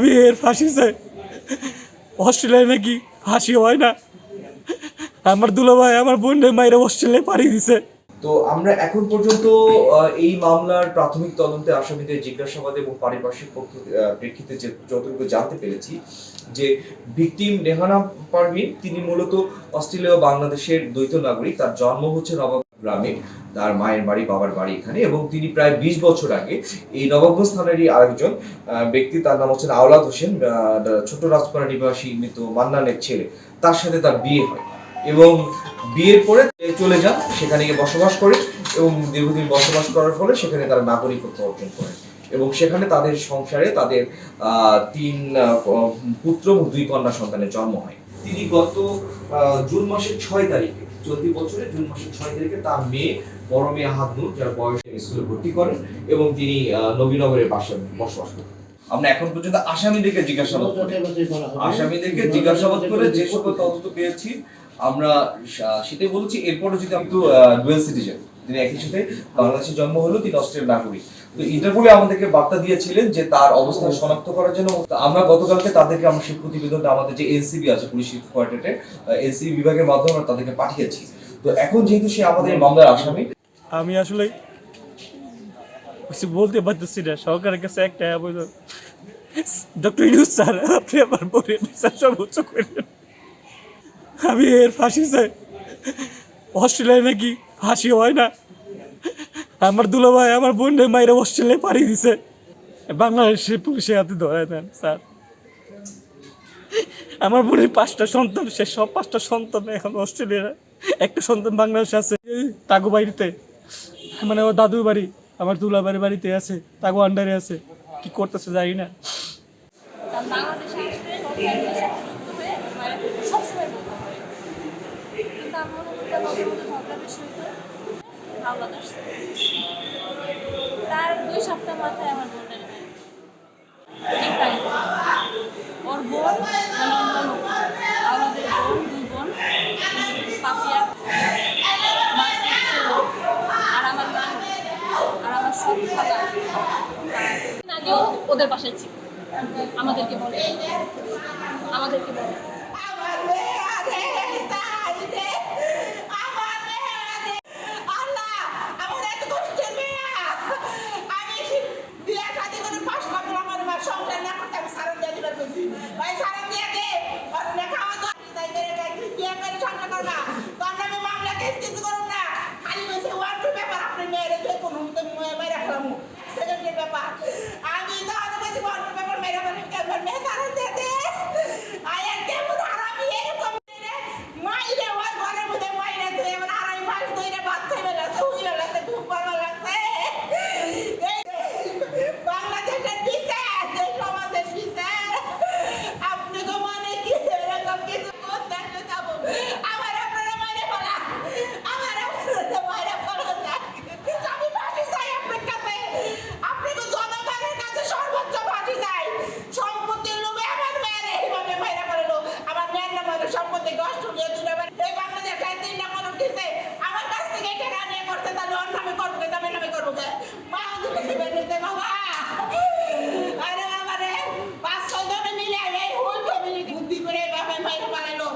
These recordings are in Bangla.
আমি এর ফাঁসি চাই। অস্ট্রেলিয়ায় নাকি ফাঁসি হয় না। আমার দুলো ভাই আমার বোনের মায়েরা অস্ট্রেলিয়ায় পাড়ি দিছে। তো আমরা এখন পর্যন্ত এই মামলার প্রাথমিক তদন্তে আসামিদের জিজ্ঞাসাবাদ এবং পারিপার্শ্বিক প্রেক্ষিতে যে যতটুকু জানতে পেরেছি, যে ভিকটিম রেহানা পারভিন, তিনি মূলত অস্ট্রেলিয়া বাংলাদেশের দ্বৈত নাগরিক। তার জন্ম হচ্ছে নবাব গ্রামে তার মায়ের বাড়ি, বাবার বাড়ি এখানে এবং তিনি প্রায় বিশ বছর আগে এই নবাবগঞ্জ থানারই আরেকজন ব্যক্তি তার নাম হচ্ছেন আওলাদ হোসেন ছোট রাজপাড়া নিবাসী মৃত মান্নানের ছেলে। তার সাথে তার বিয়ে হয় এবং বিয়ের পরে চলে যান, সেখানে গিয়ে বসবাস করে এবং দীর্ঘদিন বসবাস করার ফলে সেখানে তারা নাগরিকত্ব অর্জন করেন এবং সেখানে তাদের সংসারে তাদের তিন পুত্র এবং দুই কন্যা সন্তানের জন্ম হয়। তিনি গত জুন মাসের ছয় তারিখে চলতি বছরের জুন মাসের ছয় তারিখে তার মেয়ে বড় মেয়ে হাতনুর যার বয়স স্কুলে ভর্তি করেন এবং তিনি আহ, নবীনগরের বাসা বসবাস করেন। আমরা এখন পর্যন্ত আসামিদেরকে জিজ্ঞাসাবাদ করে আসামিদেরকে জিজ্ঞাসাবাদ করে যে সকল তদন্ত পেয়েছি আমরা সেটাই বলছি এরপরে যদি আমি তো ডুয়েল সিটিজেন তিনি একই সাথে বাংলাদেশে জন্ম হলেও তিনি অস্ট্রেলিয়ার নাগরিক। তো ইন্টারপোলে আমাদেরকে বার্তা দিয়েছিলেন যে তার অবস্থান শনাক্ত করার জন্য আমরা গতকালকে তাদেরকে, আমরা সেই প্রতিবেদনটা আমাদের যে এনসিবি আছে, পুলিশ কোয়ার্টারে এনসিবি বিভাগের মাধ্যমে আমরা তাদেরকে পাঠিয়েছি। তো এখন যেহেতু সে আমাদের মামলার আসামি, আমি আসলে কিছু বলতে পারতেছি না, সরকারের কাছে একটা ডক্টর ইউনুস স্যার, আপনি আমার বোনের বিচার সর্বোচ্চ করেন। আমি এর ফাঁসি চাই। অস্ট্রেলিয়ায় নাকি ফাঁসি হয় না। আমার দুলো ভাই আমার বোনের মায়েরা অস্ট্রেলিয়ায় পাড়ি দিছে। বাংলাদেশের পুলিশের হাতে ধরে দেন, স্যার। আমার বোনের পাঁচটা সন্তান, সে সব পাঁচটা সন্তান এখন অস্ট্রেলিয়ার। একটা সন্তান বাংলাদেশে আছে তাগো বাড়িতে। মানে ও দাদুর বাড়ি, আমার দুলাবাড়ির বাড়িতে আছে, তাগু আন্ডারে আছে। কি করতেছে জানি না। মধ্যে মধ্যে ঝগড়া তার দুই সপ্তাহ মাথায় আমার বোনের ওর বোন মানে আমাদের বোন দুই বোন পাপিয়া আর আমার আর আমার ওদের বাসায় ছিল আমাদেরকে বলে আমাদেরকে বলে আমার মেয়ে আরে তাই রে আমার মেয়ে আরে আল্লাহ আমার এত কষ্টের মেয়ে আমি বিয়ে শাদি করে পাঁচ লাখ আমার মা সংসার না করতে আমি সারান দিয়ে দিবার বলছি ভাই সারান দিয়ে দে আর না খাওয়া তো তাই করে গাই বিয়ে করে সংসার করবা তো আমরা আমি মামলা কেস কিছু করুন না খালি বলছে ওয়ান টু ব্যাপার আপনার মেয়ের যে কোনো মেয়ে রাখলাম সেকেন্ডের ব্যাপার আমি তো আগে বলছি ওয়ান টু ব্যাপার মেয়েরা বলে কেমন মেয়ে সারান দিয়ে দে আয়ার কেমন আরামি এরকম রে মাইরে ওই ঘরের মধ্যে মাইরে তুই এবার আড়াই মাস ধরে ভাত খাইবে না শুই লাগছে ঘুম পাড়া লাগছে এই বাংলাদেশের বিচার দেশ সমাজের বিচার আপনি তো মানে কি এরকম কিছু করতে আসলে যাব আমার আপনারা মাইরে ফেলা আমার আপনারা মাইরে ফেলা আমি ফাঁসি চাই আপনার কাছে আপনি তো জনগণের কাছে সর্বোচ্চ ফাঁসি চাই সম্পত্তির লোভে আমার মেয়ের এইভাবে মাইরা ফেলল আমার মেয়ের নাম হলো সম্পত্তি কষ্ট নিয়ে দূরে বাড়ি এই বাংলাদেশ খাই তিন নাম মনে উঠেছে আমার কাছ থেকে এই টাকা নিয়ে করছে তাহলে ওর নামে করব কে আমার নামে করব কে মা দুটো দিবে নিতে বাবা আরে বাবা রে পাঁচ ছয় জনে মিলে এই হোল ফ্যামিলি বুদ্ধি করে এইভাবে মাইরা ফেলাইলো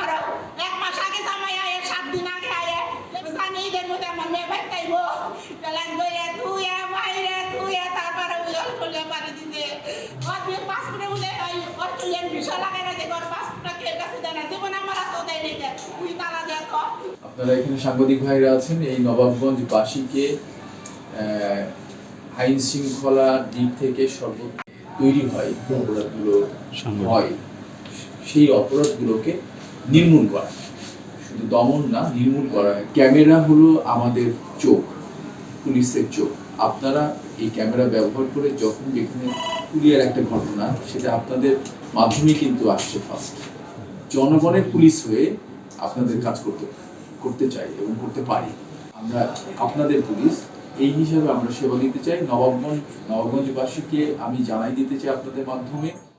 আর এক মাস আগে জামাই আয়ে সাত দিন আগে আয়ে জানি ঈদের মধ্যে আমার মেয়ে ভাই খাইবো গেলেন বইয়ে তুইয়া মাইরে তুইয়া তারপরে উজল করলে পারে দিতে ওর বিয়ে পাসপোর্টে বলে ওই অস্ট্রেলিয়ান ভিসা লাগাই না দেখো পাসপোর্টটা কে কাছে দেয় না জীবন আমার হাতেও দেয় নাই তুই দেখো আপনারা এখানে সাংবাদিক ভাইরা আছেন এই নবাবগঞ্জ বাসীকে আহ, আইন শৃঙ্খলা দিক থেকে সর্ব তৈরি হয় অপরাধগুলো হয় সেই অপরাধগুলোকে নির্মূল করা। শুধু দমন না নির্মূল করা। ক্যামেরা হলো আমাদের চোখ পুলিশের চোখ। আপনারা এই ক্যামেরা ব্যবহার করে যখন যেখানে পুলিয়ার একটা ঘটনা, সেটা আপনাদের মাধ্যমে কিন্তু আসছে ফার্স্ট জনগণের পুলিশ হয়ে আপনাদের কাজ করতে করতে চাই এবং করতে পারি। আমরা, আপনাদের পুলিশ, এই হিসাবে আমরা সেবা দিতে চাই। নবাবগঞ্জ, নবাবগঞ্জবাসীকে আমি জানাই দিতে চাই আপনাদের মাধ্যমে।